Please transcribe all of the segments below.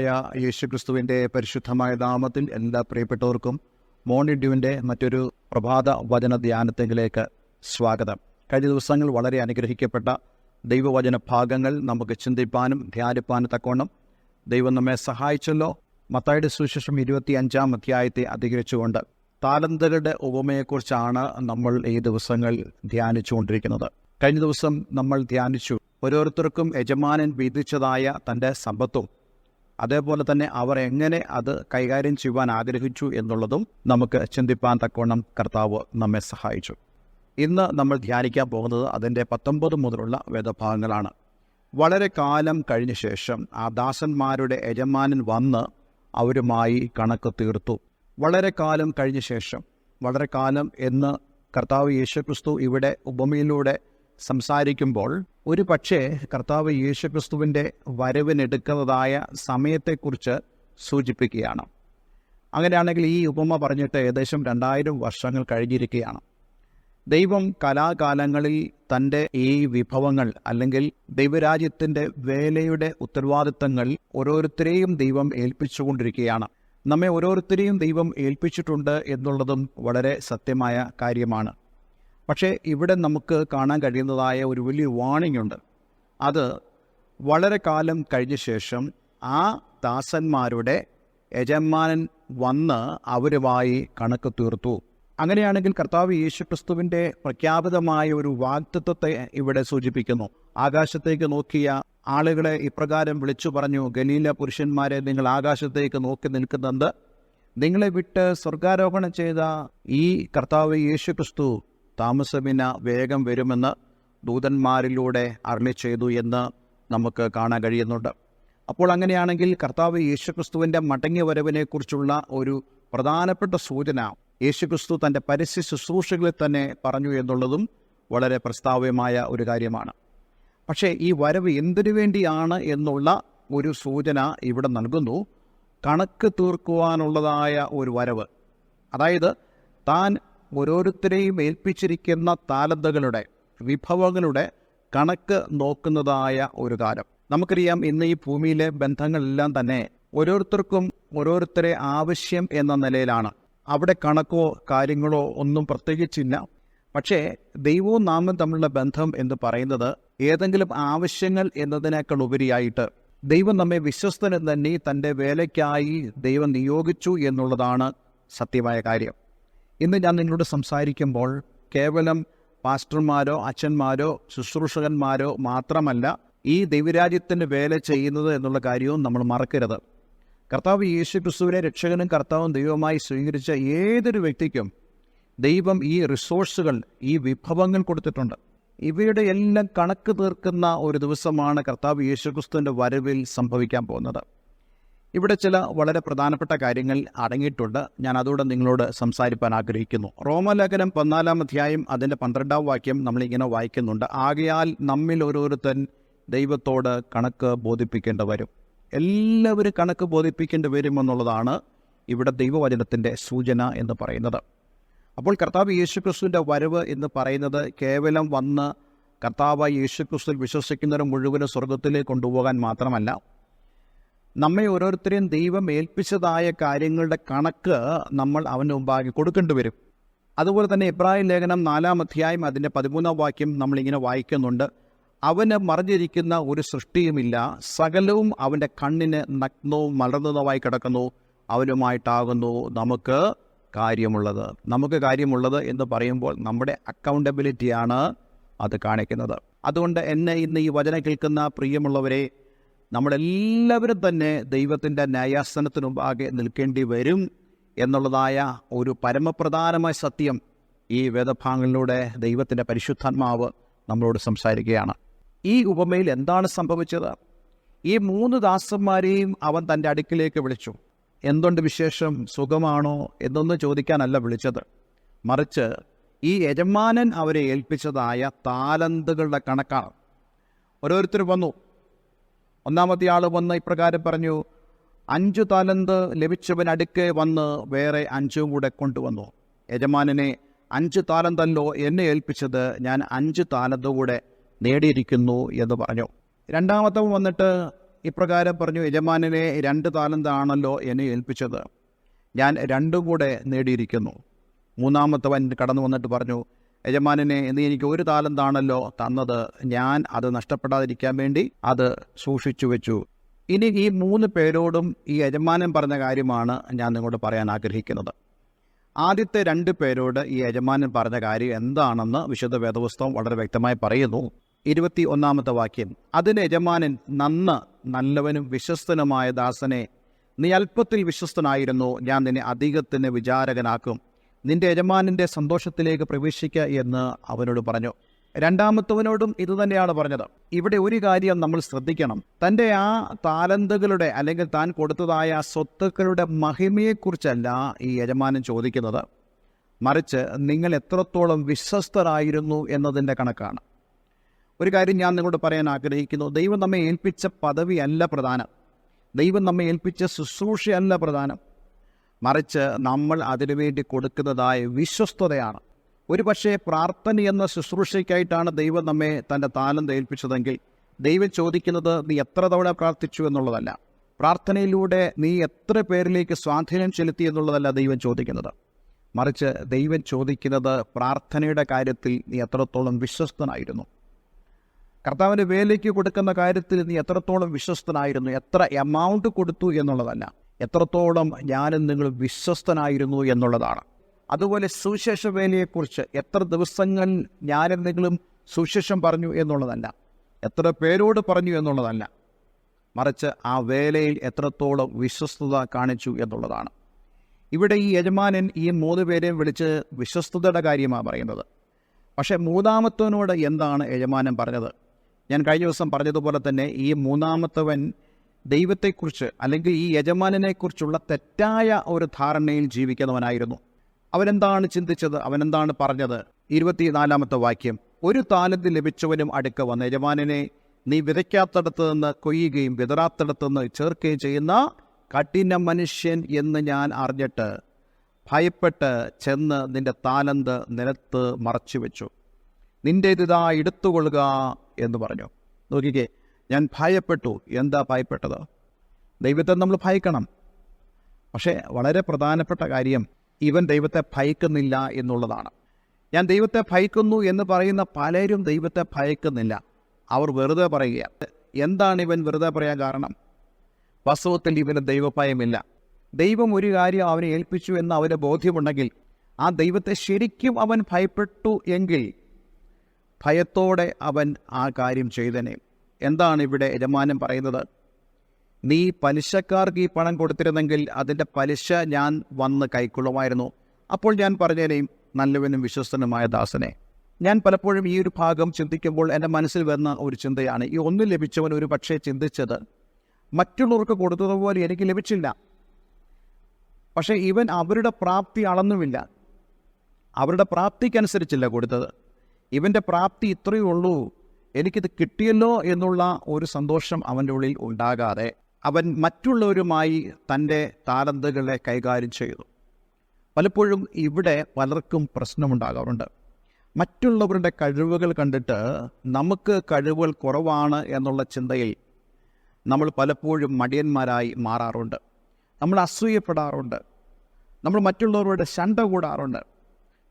കർത്താവായ യേശുക്രിസ്തുവിന്റെ പരിശുദ്ധമായ നാമത്തിൽ എല്ലാ പ്രിയപ്പെട്ടവർക്കും മോണിഡ്യുവിന്റെ മറ്റൊരു പ്രഭാത വചന ധ്യാനത്തിലേക്ക് സ്വാഗതം. കഴിഞ്ഞ ദിവസങ്ങൾ വളരെ അനുഗ്രഹിക്കപ്പെട്ട ദൈവവചന ഭാഗങ്ങൾ നമുക്ക് ചിന്തിപ്പാനും ധ്യാനിപ്പാനും തക്കവണ്ണം ദൈവം നമ്മെ സഹായിച്ചല്ലോ. മത്തായുടെ സുശേഷം ഇരുപത്തി അഞ്ചാം അധ്യായത്തെ അധികരിച്ചുകൊണ്ട് താലന്തകളുടെ ഉപമയെക്കുറിച്ചാണ് നമ്മൾ ഈ ദിവസങ്ങൾ ധ്യാനിച്ചുകൊണ്ടിരിക്കുന്നത്. കഴിഞ്ഞ ദിവസം നമ്മൾ ധ്യാനിച്ചു. ഓരോരുത്തർക്കും യജമാനൻ വീതിച്ചതായ തന്റെ സമ്പത്തും അതേപോലെ തന്നെ അവർ എങ്ങനെ അത് കൈകാര്യം ചെയ്യുവാൻ ആഗ്രഹിച്ചു എന്നുള്ളതും നമുക്ക് ചിന്തിപ്പാൻ തക്കവണ്ണം കർത്താവ് നമ്മെ സഹായിച്ചു. ഇന്ന് നമ്മൾ ധ്യാനിക്കാൻ പോകുന്നത് അതിന്റെ പത്തൊമ്പത് മുതലുള്ള വേദഭാഗങ്ങളാണ്. വളരെ കാലം കഴിഞ്ഞ ശേഷം ആ ദാസന്മാരുടെ യജമാനൻ വന്ന് അവരുമായി കണക്ക് തീർത്തു. വളരെ കാലം കഴിഞ്ഞ ശേഷം വളരെ കാലം എന്ന് കർത്താവ് യേശുക്രിസ്തു ഇവിടെ ഉപമയിലൂടെ സംസാരിക്കുമ്പോൾ ഒരു പക്ഷേ കർത്താവ് യേശുക്രിസ്തുവിന്റെ വരവിനെടുക്കുന്നതായ സമയത്തെക്കുറിച്ച് സൂചിപ്പിക്കുകയാണ്. അങ്ങനെയാണെങ്കിൽ ഈ ഉപമ പറഞ്ഞിട്ട് ഏകദേശം രണ്ടായിരം വർഷങ്ങൾ കഴിഞ്ഞിരിക്കുകയാണ്. ദൈവം കലാകാലങ്ങളിൽ തന്റെ ഈ വിഭവങ്ങൾ അല്ലെങ്കിൽ ദൈവരാജ്യത്തിന്റെ വേലയുടെ ഉത്തരവാദിത്തങ്ങൾ ഓരോരുത്തരെയും ദൈവം ഏൽപ്പിച്ചുകൊണ്ടിരിക്കുകയാണ്. നമ്മെ ഓരോരുത്തരെയും ദൈവം ഏൽപ്പിച്ചിട്ടുണ്ട് എന്നുള്ളതും വളരെ സത്യമായ കാര്യമാണ്. പക്ഷേ ഇവിടെ നമുക്ക് കാണാൻ കഴിയുന്നതായ ഒരു വലിയ വാണിംഗ് ഉണ്ട്. അത് വളരെ കാലം കഴിഞ്ഞ ശേഷം ആ ദാസന്മാരുടെ യജമാനൻ വന്ന് അവരുമായി കണക്ക് തീർത്തു. അങ്ങനെയാണെങ്കിൽ കർത്താവ് യേശുക്രിസ്തുവിന്റെ പ്രഖ്യാപിതമായ ഒരു വാഗ്ദത്വത്തെ ഇവിടെ സൂചിപ്പിക്കുന്നു. ആകാശത്തേക്ക് നോക്കിയ ആളുകളെ ഇപ്രകാരം വിളിച്ചു പറഞ്ഞു ഗലീല പുരുഷന്മാരെ നിങ്ങൾ ആകാശത്തേക്ക് നോക്കി നിൽക്കുന്നുണ്ട്. നിങ്ങളെ വിട്ട് സ്വർഗാരോഹണം ചെയ്ത ഈ കർത്താവ് യേശുക്രിസ്തു താമസമിന വേഗം വരുമെന്ന് ദൂതന്മാരിലൂടെ അരളി ചെയ്തു എന്ന് നമുക്ക് കാണാൻ കഴിയുന്നുണ്ട്. അപ്പോൾ അങ്ങനെയാണെങ്കിൽ കർത്താവ് യേശുക്രിസ്തുവിന്റെ മടങ്ങി വരവിനെക്കുറിച്ചുള്ള ഒരു പ്രധാനപ്പെട്ട സൂചന യേശുക്രിസ്തു തന്റെ പരസ്യ ശുശ്രൂഷകളിൽ തന്നെ പറഞ്ഞു എന്നുള്ളതും വളരെ പ്രസ്താവ്യമായ ഒരു കാര്യമാണ്. പക്ഷേ ഈ വരവ് എന്തിനു വേണ്ടിയാണ് എന്നുള്ള ഒരു സൂചന ഇവിടെ നൽകുന്നു. കണക്ക് തീർക്കുവാനുള്ളതായ ഒരു വരവ്. അതായത് താൻ ഓരോരുത്തരെയും ഏൽപ്പിച്ചിരിക്കുന്ന താലന്തകളുടെ വിഭവങ്ങളുടെ കണക്ക് നോക്കുന്നതായ ഒരു കാലം. നമുക്കറിയാം ഇന്ന് ഈ ഭൂമിയിലെ ബന്ധങ്ങളെല്ലാം തന്നെ ഓരോരുത്തർക്കും ഓരോരുത്തരെ ആവശ്യം എന്ന നിലയിലാണ്. അവിടെ കണക്കോ കാര്യങ്ങളോ ഒന്നും പ്രത്യേകിച്ചില്ല. പക്ഷേ ദൈവവും നാമും തമ്മിലുള്ള ബന്ധം എന്ന് പറയുന്നത് ഏതെങ്കിലും ആവശ്യങ്ങൾ എന്നതിനേക്കാൾ ഉപരിയായിട്ട് ദൈവം നമ്മെ വിശ്വസ്തനെ തന്നെ തന്റെ വേലയ്ക്കായി ദൈവം നിയോഗിച്ചു എന്നുള്ളതാണ് സത്യമായ കാര്യം. ഇന്ന് ഞാൻ നിങ്ങളോട് സംസാരിക്കുമ്പോൾ കേവലം പാസ്റ്റർമാരോ അച്ഛന്മാരോ ശുശ്രൂഷകന്മാരോ മാത്രമല്ല ഈ ദൈവരാജ്യത്തിന്റെ വേല ചെയ്യുന്നത് എന്നുള്ള കാര്യവും നമ്മൾ മറക്കരുത്. കർത്താവ് യേശു ക്രിസ്തുവിനെ രക്ഷകനും കർത്താവും ദൈവമായി സ്വീകരിച്ച ഏതൊരു വ്യക്തിക്കും ദൈവം ഈ റിസോഴ്സുകൾ ഈ വിഭവങ്ങൾ കൊടുത്തിട്ടുണ്ട്. ഇവയുടെ എല്ലാം കണക്ക് തീർക്കുന്ന ഒരു ദിവസമാണ് കർത്താവ് യേശുക്രിസ്തുവിന്റെ വരവിൽ സംഭവിക്കാൻ പോകുന്നത്. ഇവിടെ ചില വളരെ പ്രധാനപ്പെട്ട കാര്യങ്ങൾ അടങ്ങിയിട്ടുണ്ട്. ഞാൻ അതോടെ നിങ്ങളോട് സംസാരിപ്പാൻ ആഗ്രഹിക്കുന്നു. റോമലേഖനം പതിനാലാം അധ്യായം അതിന്റെ പന്ത്രണ്ടാം വാക്യം നമ്മളിങ്ങനെ വായിക്കുന്നുണ്ട്. ആകയാൽ നമ്മിൽ ഓരോരുത്തൻ ദൈവത്തോട് കണക്ക് ബോധിപ്പിക്കേണ്ടി വരും. എല്ലാവരും കണക്ക് ബോധിപ്പിക്കേണ്ടി വരുമെന്നുള്ളതാണ് ഇവിടെ ദൈവവചനത്തിന്റെ സൂചന എന്ന് പറയുന്നത്. അപ്പോൾ കർത്താവ് യേശുക്രിസ്തുവിന്റെ വരവ് എന്ന് പറയുന്നത് കേവലം വന്ന് കർത്താവ് യേശുക്രിസ്തുവിൽ വിശ്വസിക്കുന്നവരും മുഴുവനും സ്വർഗത്തിലേക്ക് കൊണ്ടുപോകാൻ മാത്രമല്ല നമ്മെ ഓരോരുത്തരെയും ദൈവം ഏൽപ്പിച്ചതായ കാര്യങ്ങളുടെ കണക്ക് നമ്മൾ അവന്റെ മുമ്പാകെ കൊടുക്കേണ്ടി വരും. അതുപോലെ തന്നെ ഇബ്രാഹിം ലേഖനം നാലാം അധ്യായം അതിന്റെ പതിമൂന്നാം വാക്യം നമ്മളിങ്ങനെ വായിക്കുന്നുണ്ട്. അവന് മറിഞ്ഞിരിക്കുന്ന ഒരു സൃഷ്ടിയുമില്ല. സകലവും അവന്റെ കണ്ണിന് നഗ്നവും മലർന്നതുമായി കിടക്കുന്നു. അവനുമായിട്ടാകുന്നു നമുക്ക് കാര്യമുള്ളത്. നമുക്ക് കാര്യമുള്ളത് എന്ന് പറയുമ്പോൾ നമ്മുടെ അക്കൗണ്ടബിലിറ്റിയാണ് അത് കാണിക്കുന്നത്. അതുകൊണ്ട് എന്നെ ഇന്ന് ഈ വചന കേൾക്കുന്ന പ്രിയമുള്ളവരെ നമ്മളെല്ലാവരും തന്നെ ദൈവത്തിന്റെ ന്യായാസനത്തിന് മുമ്പാകെ നിൽക്കേണ്ടി വരും എന്നുള്ളതായ ഒരു പരമപ്രധാനമായ സത്യം ഈ വേദഭാഗങ്ങളിലൂടെ ദൈവത്തിന്റെ പരിശുദ്ധാത്മാവ് നമ്മളോട് സംസാരിക്കുകയാണ്. ഈ ഉപമയിൽ എന്താണ് സംഭവിച്ചത്? ഈ മൂന്ന് ദാസന്മാരെയും അവൻ തന്റെ അടുക്കിലേക്ക് വിളിച്ചു. എന്തുണ്ട് വിശേഷം? സുഖമാണോ? എന്നൊന്നും ചോദിക്കാനല്ല വിളിച്ചത്. മറിച്ച് ഈ യജമാനൻ അവരെ ഏൽപ്പിച്ചതായ താലന്തുകളുടെ കണക്കാണ്. ഓരോരുത്തർ വന്നു. ഒന്നാമത്തെ ആൾ വന്ന് ഇപ്രകാരം പറഞ്ഞു അഞ്ചു താലന്ത് ലഭിച്ചവൻ അടുക്കെ വന്ന് വേറെ അഞ്ചും കൂടെ കൊണ്ടുവന്നു. യജമാനനെ അഞ്ച് താലന്തല്ലോ എന്നെ ഏൽപ്പിച്ചത് ഞാൻ അഞ്ച് താലന്ത് കൂടെ നേടിയിരിക്കുന്നു എന്ന് പറഞ്ഞു. രണ്ടാമത്തവൻ വന്നിട്ട് ഇപ്രകാരം പറഞ്ഞു യജമാനനെ രണ്ട് താലന്താണല്ലോ എന്നെ ഏൽപ്പിച്ചത്. ഞാൻ രണ്ടും കൂടെ നേടിയിരിക്കുന്നു. മൂന്നാമത്തവൻ കടന്നു വന്നിട്ട് പറഞ്ഞു യജമാനനെ നീ എനിക്ക് ഒരു താലന്താണല്ലോ തന്നത് ഞാൻ അത് നഷ്ടപ്പെടാതിരിക്കാൻ വേണ്ടി അത് സൂക്ഷിച്ചു വെച്ചു. ഇനി ഈ മൂന്ന് പേരോടും ഈ യജമാനൻ പറഞ്ഞ കാര്യമാണ് ഞാൻ നിങ്ങളോട് പറയാൻ ആഗ്രഹിക്കുന്നത്. ആദ്യത്തെ രണ്ട് പേരോട് ഈ യജമാനൻ പറഞ്ഞ കാര്യം എന്താണെന്ന് വിശുദ്ധ വേദപുസ്തകം വളരെ വ്യക്തമായി പറയുന്നു. ഇരുപത്തി ഒന്നാമത്തെ വാക്യം അതിന് യജമാനൻ നന്ന് നല്ലവനും വിശ്വസ്തനുമായ ദാസനെ നീ അല്പത്തിൽ വിശ്വസ്തനായിരുന്നു ഞാൻ നിന്നെ അധികത്തിന് വിചാരകനാക്കും. നിന്റെ യജമാനന്റെ സന്തോഷത്തിലേക്ക് പ്രവേശിക്കുക എന്ന് അവനോട് പറഞ്ഞു. രണ്ടാമത്തവനോടും ഇതുതന്നെയാണ് പറഞ്ഞത്. ഇവിടെ ഒരു കാര്യം നമ്മൾ ശ്രദ്ധിക്കണം. തന്റെ ആ താലന്തുകളുടെ അല്ലെങ്കിൽ താൻ കൊടുത്തതായ സ്വത്തുക്കളുടെ മഹിമയെക്കുറിച്ചല്ല ഈ യജമാനൻ ചോദിക്കുന്നത്. മറിച്ച് നിങ്ങൾ എത്രത്തോളം വിശ്വസ്തരായിരുന്നു എന്നതിന്റെ കണക്കാണ്. ഒരു കാര്യം ഞാൻ നിങ്ങളോട് പറയാൻ ആഗ്രഹിക്കുന്നു. ദൈവം നമ്മെ ഏൽപ്പിച്ച പദവിയല്ല പ്രധാനം. ദൈവം നമ്മെ ഏൽപ്പിച്ച ശുശ്രൂഷയല്ല പ്രധാനം. മറിച്ച് നമ്മൾ അതിനുവേണ്ടി കൊടുക്കുന്നതായ വിശ്വസ്തതയാണ്. ഒരു പക്ഷേ പ്രാർത്ഥന എന്ന ശുശ്രൂഷയ്ക്കായിട്ടാണ് ദൈവം നമ്മെ തന്റെ താലം ഏൽപ്പിച്ചതെങ്കിൽ ദൈവം ചോദിക്കുന്നത് നീ എത്ര തവണ പ്രാർത്ഥിച്ചു എന്നുള്ളതല്ല. പ്രാർത്ഥനയിലൂടെ നീ എത്ര പേരിലേക്ക് സ്വാധീനം ചെലുത്തി എന്നുള്ളതല്ല ദൈവം ചോദിക്കുന്നത്. മറിച്ച് ദൈവം ചോദിക്കുന്നത് പ്രാർത്ഥനയുടെ കാര്യത്തിൽ നീ എത്രത്തോളം വിശ്വസ്തനായിരുന്നു. കർത്താവിന്റെ വേലയ്ക്ക് കൊടുക്കുന്ന കാര്യത്തിൽ നീ എത്രത്തോളം വിശ്വസ്തനായിരുന്നു എത്ര എമൗണ്ട് കൊടുത്തു എന്നുള്ളതല്ല. എത്രത്തോളം ഞാനും നിങ്ങൾ വിശ്വസ്തനായിരുന്നു എന്നുള്ളതാണ്. അതുപോലെ സുവിശേഷ വേലയെക്കുറിച്ച് എത്ര ദിവസങ്ങൾ ഞാനും നിങ്ങളും സുവിശേഷം പറഞ്ഞു എന്നുള്ളതല്ല. എത്ര പേരോട് പറഞ്ഞു എന്നുള്ളതല്ല. മറിച്ച് ആ വേലയിൽ എത്രത്തോളം വിശ്വസ്തത കാണിച്ചു എന്നുള്ളതാണ്. ഇവിടെ ഈ യജമാനൻ ഈ മൂന്ന് പേരെയും വിളിച്ച് വിശ്വസ്തതയുടെ കാര്യമാണ് പറയുന്നത്. പക്ഷേ മൂന്നാമത്തവനോട് എന്താണ് യജമാനൻ പറഞ്ഞത്? ഞാൻ കഴിഞ്ഞ ദിവസം പറഞ്ഞതുപോലെ തന്നെ ഈ മൂന്നാമത്തവൻ ദൈവത്തെക്കുറിച്ച് അല്ലെങ്കിൽ ഈ യജമാനനെക്കുറിച്ചുള്ള തെറ്റായ ഒരു ധാരണയിൽ ജീവിക്കുന്നവനായിരുന്നു. അവനെന്താണ് ചിന്തിച്ചത്? അവനെന്താണ് പറഞ്ഞത്? ഇരുപത്തിനാലാമത്തെ വാക്യം. ഒരു താലന്ത് ലഭിച്ചവനും അടുക്ക വന്ന യജമാനനെ നീ വിതയ്ക്കാത്തടത്ത് നിന്ന് കൊയ്യുകയും വിതറാത്തടത്ത് നിന്ന് ചേർക്കുകയും ചെയ്യുന്ന കഠിന മനുഷ്യൻ എന്ന് ഞാൻ അറിഞ്ഞിട്ട് ഭയപ്പെട്ട് ചെന്ന് നിന്റെ താലന്ത് നിലത്ത് മറച്ചു വെച്ചു നിന്റെ ഇതാ എടുത്തുകൊള്ളുക എന്ന് പറഞ്ഞു. നോക്കിക്കേ ഞാൻ ഭയപ്പെട്ടു. എന്താ ഭയപ്പെട്ടത്? ദൈവത്തെ നമ്മൾ ഭയക്കണം. പക്ഷേ വളരെ പ്രധാനപ്പെട്ട കാര്യം ഇവൻ ദൈവത്തെ ഭയക്കുന്നില്ല എന്നുള്ളതാണ്. ഞാൻ ദൈവത്തെ ഭയക്കുന്നു എന്ന് പറയുന്ന പലരും ദൈവത്തെ ഭയക്കുന്നില്ല. അവർ വെറുതെ പറയുക എന്താണ് ഇവൻ വെറുതെ പറയാൻ കാരണം? വാസ്തവത്തിൽ ഇവന് ദൈവഭയമില്ല. ദൈവം ഒരു കാര്യം അവനെ ഏൽപ്പിച്ചു എന്ന് അവന് ബോധ്യമുണ്ടെങ്കിൽ ആ ദൈവത്തെ ശരിക്കും അവൻ ഭയപ്പെട്ടു എങ്കിൽ ഭയത്തോടെ അവൻ ആ കാര്യം ചെയ്തനെ. എന്താണ് ഇവിടെ യജമാനം പറയുന്നത്? നീ പലിശക്കാർക്ക് ഈ പണം കൊടുത്തിരുന്നെങ്കിൽ അതിന്റെ പലിശ ഞാൻ വന്ന് കൈക്കൊള്ളുമായിരുന്നു. അപ്പോൾ ഞാൻ പറഞ്ഞേനെയും നല്ലവനും വിശ്വസ്തനുമായ ദാസനെ. ഞാൻ പലപ്പോഴും ഈ ഒരു ഭാഗം ചിന്തിക്കുമ്പോൾ എന്റെ മനസ്സിൽ വരുന്ന ഒരു ചിന്തയാണ്. ഈ ഒന്ന് ലഭിച്ചവൻ ഒരു പക്ഷേ ചിന്തിച്ചത് മറ്റുള്ളവർക്ക് കൊടുത്തതുപോലെ എനിക്ക് ലഭിച്ചില്ല. പക്ഷേ ഇവൻ അവരുടെ പ്രാപ്തി അളന്നുമില്ല. അവരുടെ പ്രാപ്തിക്കനുസരിച്ചില്ല കൊടുത്തത്. ഇവന്റെ പ്രാപ്തി ഇത്രയേ ഉള്ളൂ. എനിക്കിത് കിട്ടിയല്ലോ എന്നുള്ള ഒരു സന്തോഷം അവന്റെ ഉള്ളിൽ ഉണ്ടാകാതെ അവൻ മറ്റുള്ളവരുമായി തന്റെ താലന്തുകളെ കൈകാര്യം ചെയ്തു. പലപ്പോഴും ഇവിടെ പലർക്കും പ്രശ്നമുണ്ടാകാറുണ്ട്. മറ്റുള്ളവരുടെ കഴിവുകൾ കണ്ടിട്ട് നമുക്ക് കഴിവുകൾ കുറവാണ് എന്നുള്ള ചിന്തയിൽ നമ്മൾ പലപ്പോഴും മടിയന്മാരായി മാറാറുണ്ട്. നമ്മൾ അസൂയപ്പെടാറുണ്ട്. നമ്മൾ മറ്റുള്ളവരുടെ ശണ്ട കൂടാറുണ്ട്.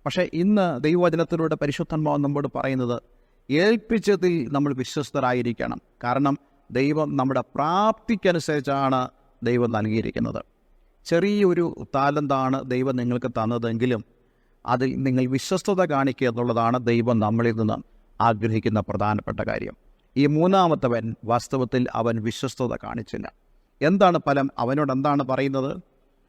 പക്ഷേ ഇന്ന് ദൈവവചനത്തിലൂടെ പരിശുദ്ധന്മാവ് നമ്മോട് പറയുന്നത് ഏൽപ്പിച്ചതിൽ നമ്മൾ വിശ്വസ്തരായിരിക്കണം. കാരണം ദൈവം നമ്മുടെ പ്രാപ്തിക്കനുസരിച്ചാണ് ദൈവം നൽകിയിരിക്കുന്നത്. ചെറിയൊരു താലന്താണ് ദൈവം നിങ്ങൾക്ക് തന്നതെങ്കിലും അതിൽ നിങ്ങൾ വിശ്വസ്തത കാണിക്കുക എന്നുള്ളതാണ് ദൈവം നമ്മളിൽ നിന്ന് ആഗ്രഹിക്കുന്ന പ്രധാനപ്പെട്ട കാര്യം. ഈ മൂന്നാമത്തവൻ വാസ്തവത്തിൽ അവൻ വിശ്വസ്തത കാണിച്ചില്ല. എന്താണ് ഫലം? അവനോട് എന്താണ് പറയുന്നത്?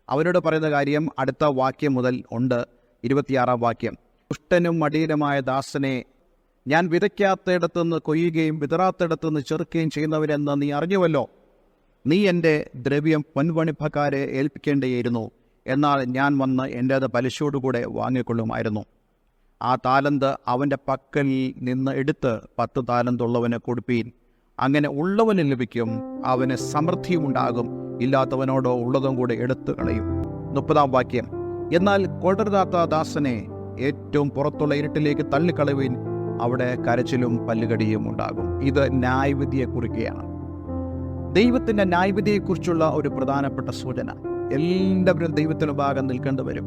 അവനോട് പറയുന്ന കാര്യം അടുത്ത വാക്യം മുതൽ ഉണ്ട്. ഇരുപത്തിയാറാം വാക്യം. ദുഷ്ടനും മടിയനുമായ ദാസനെ ഞാൻ വിതയ്ക്കാത്തയിടത്തുനിന്ന് കൊയ്യുകയും വിതറാത്തയിടത്തുനിന്ന് ചെറുക്കുകയും ചെയ്യുന്നവരെന്ന് നീ അറിഞ്ഞുവല്ലോ. നീ എന്റെ ദ്രവ്യം പൊൻവണിപ്പക്കാരെ ഏൽപ്പിക്കേണ്ടിയിരുന്നു എന്നാൽ ഞാൻ വന്ന് എന്റെ എന്റേത് പലിശയോടുകൂടെ വാങ്ങിക്കൊള്ളുമായിരുന്നു. ആ താലന്ത് അവന്റെ പക്കൽ നിന്ന് എടുത്ത് പത്ത് താലന്തുള്ളവന് കൊടുപ്പീൻ. അങ്ങനെ ഉള്ളവന് ലഭിക്കും അവന് സമൃദ്ധിയുമുണ്ടാകും ഇല്ലാത്തവനോടോ ഉള്ളതും കൂടെ എടുത്തു കളയും. മുപ്പതാം വാക്യം. എന്നാൽ കൊടരുതാത്ത ദാസനെ ഏറ്റവും പുറത്തുള്ള ഇരുട്ടിലേക്ക് തള്ളിക്കളയുവിൻ. അവിടെ കരച്ചിലും പല്ലുകടിയും ഉണ്ടാകും. ഇത് ന്യായവിധിയെ കുറിക്കുകയാണ്. ദൈവത്തിന്റെ ന്യായവിധിയെക്കുറിച്ചുള്ള ഒരു പ്രധാനപ്പെട്ട സൂചന. എല്ലാവരും ദൈവത്തിനു ഭാഗം നിൽക്കേണ്ടി വരും.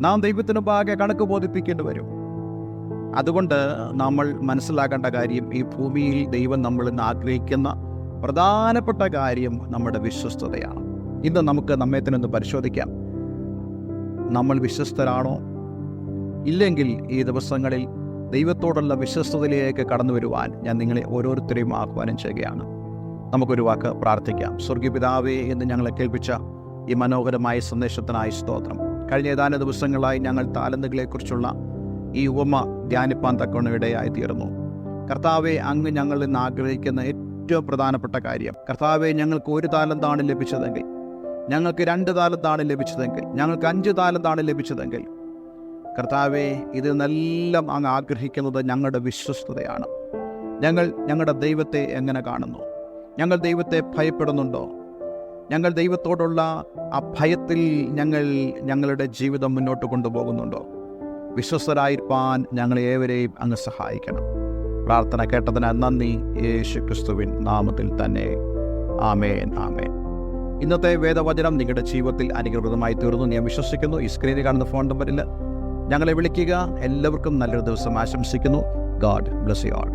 നാം ദൈവത്തിനു ഭാഗം കണക്ക് ബോധിപ്പിക്കേണ്ടി വരും. അതുകൊണ്ട് നമ്മൾ മനസ്സിലാക്കേണ്ട കാര്യം ഈ ഭൂമിയിൽ ദൈവം നമ്മൾ ഇന്ന് ആഗ്രഹിക്കുന്ന പ്രധാനപ്പെട്ട കാര്യം നമ്മുടെ വിശ്വസ്തതയാണ്. ഇന്ന് നമുക്ക് നമ്മെ തന്നെ പരിശോധിക്കാം. നമ്മൾ വിശ്വസ്തരാണോ? ഇല്ലെങ്കിൽ ഈ ദിവസങ്ങളിൽ ദൈവത്തോടുള്ള വിശ്വസ്തതയിലേക്ക് കടന്നു വരുവാൻ ഞാൻ നിങ്ങളെ ഓരോരുത്തരെയും ആഹ്വാനം ചെയ്യുകയാണ്. നമുക്കൊരു വാക്ക് പ്രാർത്ഥിക്കാം. സ്വർഗീയ പിതാവേ എന്ന് ഞങ്ങളെ കേൾപ്പിച്ച ഈ മനോഹരമായ സന്ദേശത്തിനായി സ്തോത്രം. കഴിഞ്ഞ ഏതാനും ദിവസങ്ങളായി ഞങ്ങൾ താലന്തുകളെക്കുറിച്ചുള്ള ഈ ഉപമ ധ്യാനിപ്പാൻ തക്കവണ്ണം ഇടയായി തീർന്നു. കർത്താവെ അങ്ങ് ഞങ്ങളിൽ നിന്ന് ആഗ്രഹിക്കുന്ന ഏറ്റവും പ്രധാനപ്പെട്ട കാര്യം. കർത്താവെ ഞങ്ങൾക്ക് ഒരു താലന്താണ് ലഭിച്ചതെങ്കിൽ ഞങ്ങൾക്ക് രണ്ട് താലന്താണ് ലഭിച്ചതെങ്കിൽ ഞങ്ങൾക്ക് അഞ്ച് താലന്താണ് ലഭിച്ചതെങ്കിൽ കർത്താവെ ഇതിൽ നിന്നെല്ലാം അങ്ങ് ആഗ്രഹിക്കുന്നത് ഞങ്ങളുടെ വിശ്വസ്തതയാണ്. ഞങ്ങൾ ഞങ്ങളുടെ ദൈവത്തെ എങ്ങനെ കാണുന്നു? ഞങ്ങൾ ദൈവത്തെ ഭയപ്പെടുന്നുണ്ടോ? ഞങ്ങൾ ദൈവത്തോടുള്ള ആ ഭയത്തിൽ ഞങ്ങൾ ഞങ്ങളുടെ ജീവിതം മുന്നോട്ട് കൊണ്ടുപോകുന്നുണ്ടോ? വിശ്വസ്തരായിരിക്കാൻ ഞങ്ങളെ ഏവരെയും അങ്ങ് സഹായിക്കണം. പ്രാർത്ഥന കേട്ടതിന് നന്ദി. യേശു ക്രിസ്തുവിൻ നാമത്തിൽ തന്നെ. ആമേൻ ആമേൻ. ഇന്നത്തെ വേദവചനം നിങ്ങളുടെ ജീവിതത്തിൽ അനുഗ്രഹപ്രദമായി തീർന്നു ഞാൻ വിശ്വസിക്കുന്നു. ഈ സ്ക്രീനിൽ കാണുന്ന ഫോൺ നമ്പറിൽ ഞങ്ങളെ വിളിക്കുക. എല്ലാവർക്കും നല്ലൊരു ദിവസം ആശംസിക്കുന്നു. God bless you all.